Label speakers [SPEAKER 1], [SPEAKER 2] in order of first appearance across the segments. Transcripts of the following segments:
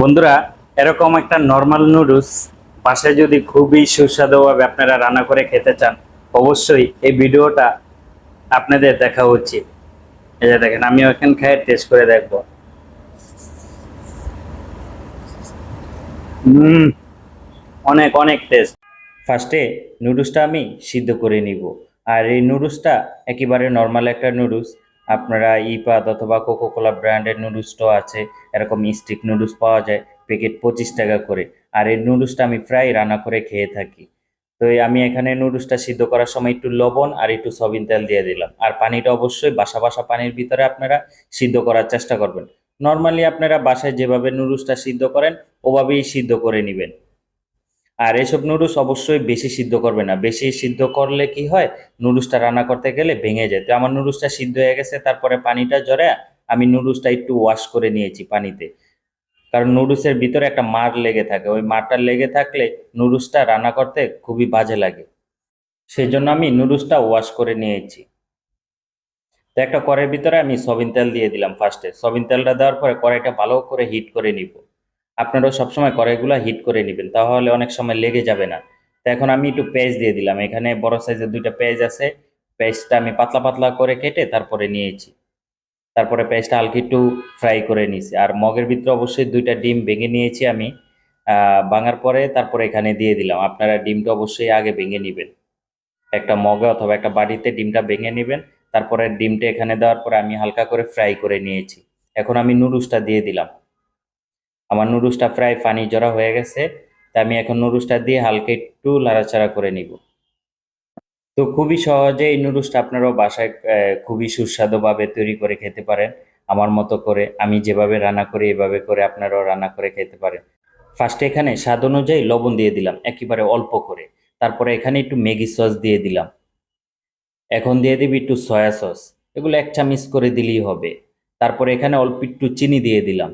[SPEAKER 1] বন্ধুরা, এরকম একটা নর্মাল নুডলস পাশে যদি খুবই সুস্বাদুভাবে আপনারা রান্না করে খেতে চান, অবশ্যই এই ভিডিওটা আপনাদের দেখা উচিত। এই যে দেখেন আমি ওখানে খেয়ে টেস্ট করে দেখব। হুম অনেক অনেক টেস্ট ফার্স্টে নুডলসটা আমি সিদ্ধ করে নিব। আর এই নুডলসটা একেবারে নর্মাল একটা নুডলস আপনারা ইপাত অথবা কোকো কোলা ব্র্যান্ডের নুডলসটাও আছে, এরকম স্টিক নুডলস পাওয়া যায় প্যাকেট পঁচিশ টাকা করে। আর এই নুডলসটা আমি প্রায় রান্না করে খেয়ে থাকি। তো আমি এখানে নুডলসটা সিদ্ধ করার সময় একটু লবণ আর একটু সবিন তেল দিয়ে দিলাম। আর পানিটা অবশ্যই বাসা বাসা পানির ভিতরে আপনারা সিদ্ধ করার চেষ্টা করবেন। নর্মালি আপনারা বাসায় যেভাবে নুডলসটা সিদ্ধ করেন, ওভাবেই সিদ্ধ করে নেবেন। আর এসব নুডলস অবশ্যই বেশি সিদ্ধ করবে না। বেশি সিদ্ধ করলে কি হয়? নুডলসটা রান্না করতে গেলে ভেঙে যায়। তো আমার নুডলসটা সিদ্ধ হয়ে গেছে, তারপরে পানিটা জরে আমি নুডলসটা একটু ওয়াশ করে নিয়েছি পানিতে। কারণ নুডলসের ভিতরে একটা মার লেগে থাকে। ওই মারটা লেগে থাকলে নুডলসটা রান্না করতে খুবই বাজে লাগে। সেই জন্য আমি নুডলসটা ওয়াশ করে নিয়েছি। তো একটা কড়াইয়ের ভিতরে আমি সবিন তেল দিয়ে দিলাম ফার্স্টে সবিন তেলটা দেওয়ার পরে কড়াইটা ভালো করে হিট করে নিব। আপনারাও সবসময় কড়াইগুলো হিট করে নেবেন, তাহলে অনেক সময় লেগে যাবে না। তো এখন আমি একটু পেঁয়াজ দিয়ে দিলাম, এখানে বড় সাইজের দুইটা পেঁয়াজ আছে পেঁয়াজটা আমি পাতলা পাতলা করে কেটে তারপরে নিয়েছি। তারপরে পেঁয়াজটা হালকা একটু ফ্রাই করে নিয়েছি, আর মগের ভিতরে অবশ্যই দুইটা ডিম ভেঙে নিয়েছি আমি। ভাঙার পরে তারপরে এখানে দিয়ে দিলাম, আপনারা ডিমটা অবশ্যই আগে ভেঙে নেবেন। একটা মগে অথবা একটা বাড়িতে ডিমটা ভেঙে নেবেন, তারপরে ডিমটা এখানে দেওয়ার পরে আমি হালকা করে ফ্রাই করে নিয়েছি। এখন আমি নুডলসটা দিয়ে দিলাম। আমার নুডলসটা প্রায় পানি জড়া হয়ে গেছে, তা আমি এখন নুডলসটা দিয়ে হালকা একটু লাড়াচাড়া করে নিব। তো খুবই সহজে এই নুডলসটা আপনারাও বাসায় খুবই সুস্বাদুভাবে তৈরি করে খেতে পারেন। আমার মতো করে, আমি যেভাবে রান্না করি, এভাবে করে আপনারাও রান্না করে খেতে পারেন। ফার্স্টে এখানে স্বাদ অনুযায়ী লবণ দিয়ে দিলাম, একেবারে অল্প করে। তারপরে এখানে একটু ম্যাগি সস দিয়ে দিলাম। এখন দিয়ে দিবি একটু সয়া সস। এগুলো এক চামচ করে দিলেই হবে। তারপরে এখানে অল্প একটু চিনি দিয়ে দিলাম।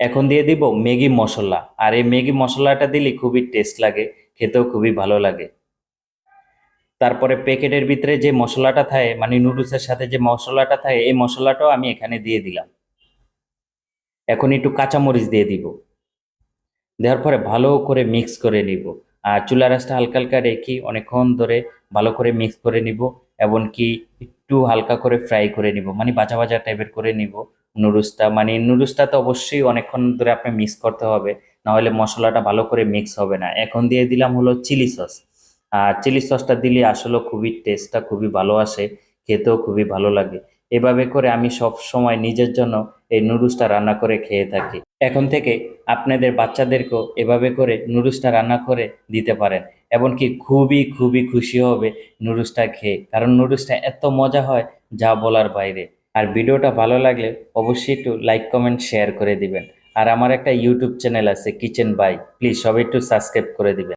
[SPEAKER 1] এখন দিয়ে দিব ম্যাগি মশলা। আর এই ম্যাগি মশলাটা দিলে খুবই টেস্ট লাগে, খেতেও খুবই ভালো লাগে। তারপরে প্যাকেটের ভিতরে যে মশলাটা থাকে মানে নুডলসের সাথে যে মশলাটা থাকে, এই মশলাটাও আমি এখানে দিয়ে দিলাম। এখন একটু কাঁচামরিচ দিয়ে দিব। দেওয়ার পরে ভালো করে মিক্স করে নিব। আর চুলা রাসটা হালকা হালকা রেখে অনেকক্ষণ ধরে ভালো করে মিক্স করে নিব। এমনকি একটু হালকা করে ফ্রাই করে নিব। মানে ভাজা ভাজা টাইপের করে নিব। নুডলসটা মানে নুডলসটা তো অবশ্যই অনেকক্ষণ ধরে আপনি মিক্স করতে হবে, নাহলে মশলাটা ভালো করে মিক্স হবে না। এখন দিয়ে দিলাম হলো চিলি সস। আর চিলি সসটা দিলে আসলে খুবই টেস্টটা খুবই ভালো আসে, খেতেও খুবই ভালো লাগে। এভাবে করে আমি সব সময় নিজের জন্য এই নুডলসটা রান্না করে খেয়ে থাকি। এখন থেকে আপনাদের বাচ্চাদেরকেও এভাবে করে নুডলসটা রান্না করে দিতে পারেন। এমনকি খুবই খুবই খুশি হবে নুডলসটা খেয়ে। কারণ নুডলসটা এত মজা হয় যা বলার বাইরে। আর ভিডিওটা ভালো লাগলে অবশ্যই একটু লাইক কমেন্ট শেয়ার করে দিবেন। আর আমার একটা ইউটিউব চ্যানেল আছে কিচেন বাই প্লিজ সবাই একটু সাবস্ক্রাইব করে দিবেন।